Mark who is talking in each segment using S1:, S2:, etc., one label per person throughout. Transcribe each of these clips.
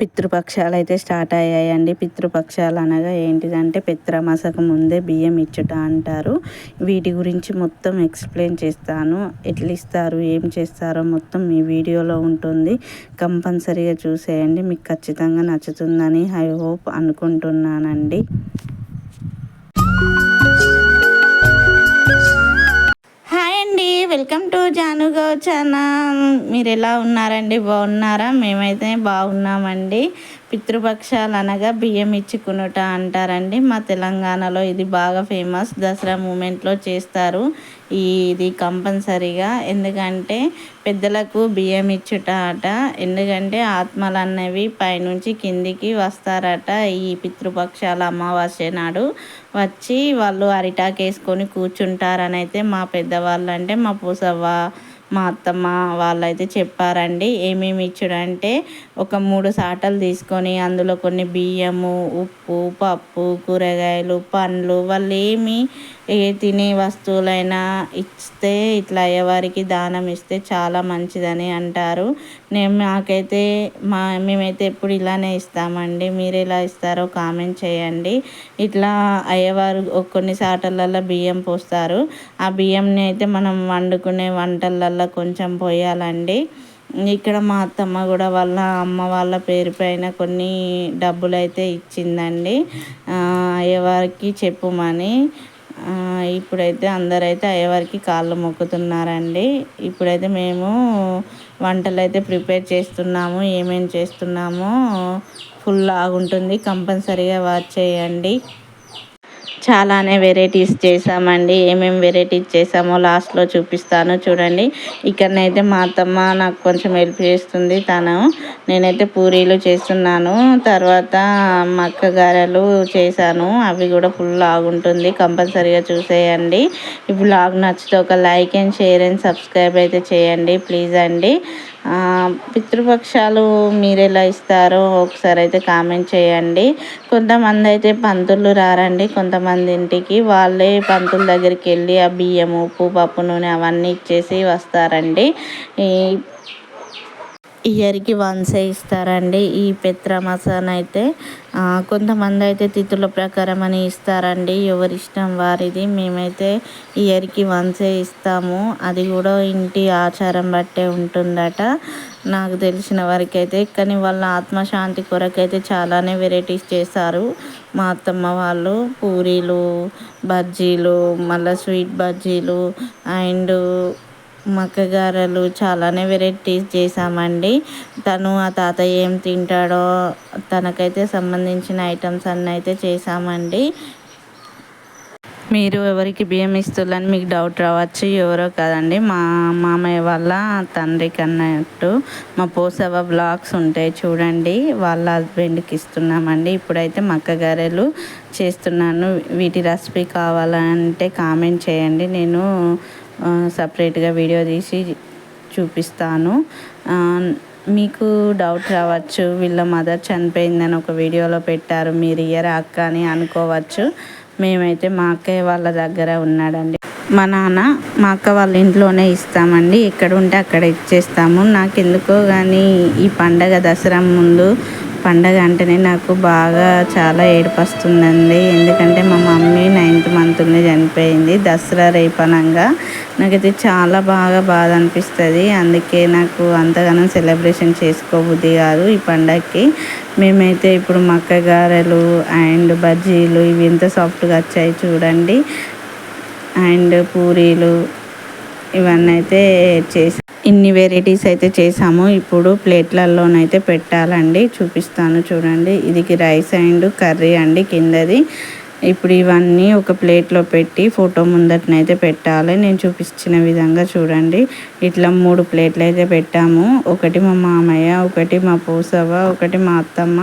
S1: పితృపక్షాలు అయితే స్టార్ట్ అయ్యాయండి. పితృపక్షాలు అనగా ఏంటిదంటే పిత్రమాసకు ముందే బియ్యం ఇచ్చుట అంటారు. వీటి గురించి మొత్తం ఎక్స్ప్లెయిన్ చేస్తాను. ఎట్లా ఇస్తారు ఏం చేస్తారో మొత్తం ఈ వీడియోలో ఉంటుంది. కంపల్సరీగా చూసేయండి. మీకు ఖచ్చితంగా నచ్చుతుందని ఐ హోప్ అనుకుంటున్నానండి. అండి. వెల్కమ్ టు జానుగో ఛానల్. మీరు ఎలా ఉన్నారండి? బాగున్నారా? మేమైతే బాగున్నామండి. పితృపక్షాలు అనగా బియ్యం ఇచ్చుకునుట అంటారండి. మా తెలంగాణలో ఇది బాగా ఫేమస్. దసరా మూమెంట్లో చేస్తారు. ఇది కంపల్సరీగా. ఎందుకంటే పెద్దలకు బియ్యం ఇచ్చుట అట ఎందుకంటే ఆత్మలు అన్నవి పైనుంచి కిందికి వస్తారట ఈ పితృపక్షాల అమావాస్య నాడు. వచ్చి వాళ్ళు అరిటాకు వేసుకొని కూర్చుంటారని అయితే మా పెద్దవాళ్ళు అంటే మా పూసవ్వ మా అత్తమ్మ వాళ్ళైతే చెప్పారండి ఏమేమి ఇచ్చుడంటే ఒక మూడు సాటలు తీసుకొని అందులో కొన్ని బియ్యము ఉప్పు పప్పు కూరగాయలు పండ్లు వాళ్ళు ఏమి ఏ తినే వస్తువులైనా ఇస్తే ఇట్లా అయ్యవారికి దానం ఇస్తే చాలా మంచిదని అంటారు. నేను నాకైతే మా మేమైతే ఎప్పుడు ఇలానే ఇస్తామండి. మీరు ఎలా ఇస్తారో కామెంట్ చేయండి. ఇట్లా అయ్యవారు కొన్ని సాటలలో బియ్యం పోస్తారు. ఆ బియ్యంని అయితే మనం వండుకునే వంటలల్లో కొంచెం పోయాలండి. ఇక్కడ మా అత్తమ్మ కూడా వాళ్ళ అమ్మ వాళ్ళ పేరు పైన కొన్ని డబ్బులు అయితే ఇచ్చిందండి అయ్యవారికి చెప్పుమని. ఇప్పుడైతే అందరైతే అయ్యవారికి కాళ్ళు మొక్కుతున్నారండి. ఇప్పుడైతే మేము వంటలు అయితే ప్రిపేర్ చేస్తున్నాము ఏమేమి చేస్తున్నామో ఫుల్ లాగుంటుంది కంపల్సరీగా వాచ్ చేయండి. చాలానే వెరైటీస్ చేసామండి ఏమేమి వెరైటీస్ చేసామో లాస్ట్లో చూపిస్తాను చూడండి. ఇక్కడనైతే మా అత్తమ్మ నాకు కొంచెం హెల్ప్ చేస్తుంది. తను నేనైతే పూరీలు చేస్తున్నాను. తర్వాత మక్క గారెలు చేశాను. అవి కూడా ఫుల్ లాగ్ ఉంటుంది కంపల్సరీగా చూసేయండి. ఈ బ్లాగ్ నచ్చితే ఒక like and share and subscribe అయితే చేయండి. ప్లీజ్ అండి. పితృపక్షాలు మీరు ఎలా ఇస్తారో ఒకసారి అయితే కామెంట్ చేయండి. కొంతమంది అయితే పంతులు రారండి. కొంతమంది ఇంటికి వాళ్ళే పంతుల దగ్గరికి వెళ్ళి ఆ బియ్యం ఉప్పు పప్పు నూనె అవన్నీ ఇచ్చేసి వస్తారండి. ఇయర్కి వన్సే ఇస్తారండి. ఈ పెత్రమసాన్ అయితే కొంతమంది అయితే తిథుల ప్రకారం అని ఇస్తారండి. ఎవరి ఇష్టం వారిది మేమైతే ఇయర్కి వన్సే ఇస్తాము. అది కూడా ఇంటి ఆచారం బట్టే ఉంటుందట. నాకు తెలిసిన వరకు అయితే కానీ వాళ్ళ ఆత్మశాంతి కొరకైతే చాలానే వెరైటీస్ చేస్తారు మా అత్తమ్మ వాళ్ళు పూరీలు బజ్జీలు మళ్ళీ స్వీట్ బజ్జీలు అండ్ మక్కగారెలు చాలానే వెరైటీస్ చేసామండి తను ఆ తాత ఏం తింటాడో తనకైతే సంబంధించిన ఐటమ్స్ అన్నీ అయితే చేసామండి మీరు ఎవరికి బియ్యం ఇస్తుందని మీకు డౌట్ రావచ్చు ఎవరో కదండి. మా మామయ్య వాళ్ళ తండ్రికి అన్నట్టు మా పోసవ బ్లాగ్స్ ఉంటాయి చూడండి. వాళ్ళ హస్బెండ్కి ఇస్తున్నామండి. ఇప్పుడైతే మక్క గారెలు చేస్తున్నాను. వీటి రెసిపీ కావాలంటే కామెంట్ చేయండి. నేను సపరేట్గా వీడియో తీసి చూపిస్తాను. మీకు డౌట్ రావచ్చు వీళ్ళ మదర్ చనిపోయిందని ఒక వీడియోలో పెట్టారు మీరు ఇయర్ అక్క అని అనుకోవచ్చు. మేమైతే మా అక్కయ్య వాళ్ళ దగ్గర ఉన్నాడండి. మా నాన్న మా అక్క వాళ్ళ ఇంట్లోనే ఇస్తామండి ఎక్కడ ఉంటే అక్కడ ఇచ్చేస్తాము. నాకు ఎందుకో కానీ ఈ పండగ దసరా ముందు పండగ అంటేనే నాకు బాగా చాలా ఏడుపస్తుందండి. ఎందుకంటే మా మమ్మీ నైన్త్ మంత్లో చనిపోయింది దసరా రేపనంగా. నాకైతే చాలా బాగా బాధ అనిపిస్తుంది. అందుకే నాకు అంతగానో సెలబ్రేషన్ చేసుకోబుద్ధి కాదు ఈ పండగకి మేమైతే ఇప్పుడు మక్క గారెలు అండ్ బజ్జీలు ఇవి ఎంత సాఫ్ట్గా వచ్చాయి చూడండి. అండ్ పూరీలు ఇవన్నీ అయితే చేసి ఇన్ని వెరైటీస్ అయితే చేసాము. ఇప్పుడు ప్లేట్లలోనైతే పెట్టాలండి. చూపిస్తాను చూడండి. ఇది రైస్ అండ్ కర్రీ అండి కిందది. ఇప్పుడు ఇవన్నీ ఒక ప్లేట్లో పెట్టి ఫోటో ముందటనైతే పెట్టాలి. నేను చూపించిన విధంగా చూడండి. ఇట్లా మూడు ప్లేట్లు అయితే పెట్టాము. ఒకటి మా మామయ్య ఒకటి మా పూసవ్వ ఒకటి మా అత్తమ్మ.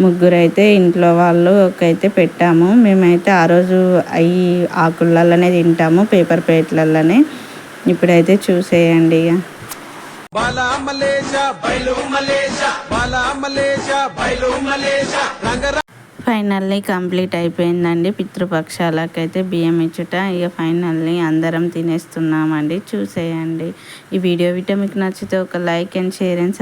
S1: ముగ్గురు అయితే ఇంట్లో వాళ్ళు ఒకైతే పెట్టాము. మేమైతే ఆ రోజు అవి ఆకులలోనే తింటాము పేపర్ ప్లేట్లలోనే ఇప్పుడైతే చూసేయండి ఇక. బాలా మలేషా బయలు మలేషా బాలా మలేషా బయలు మలేషా ఫైనల్లీ కంప్లీట్ అయిపోయిందండి పితృపక్షాలకైతే బియ్యం ఇచ్చుట. ఇక ఫైనల్లీ అందరం తినేస్తున్నామండి. చూసేయండి. ఈ వీడియో విట మీకు నచ్చితే ఒక లైక్ అండ్ షేర్ అండ్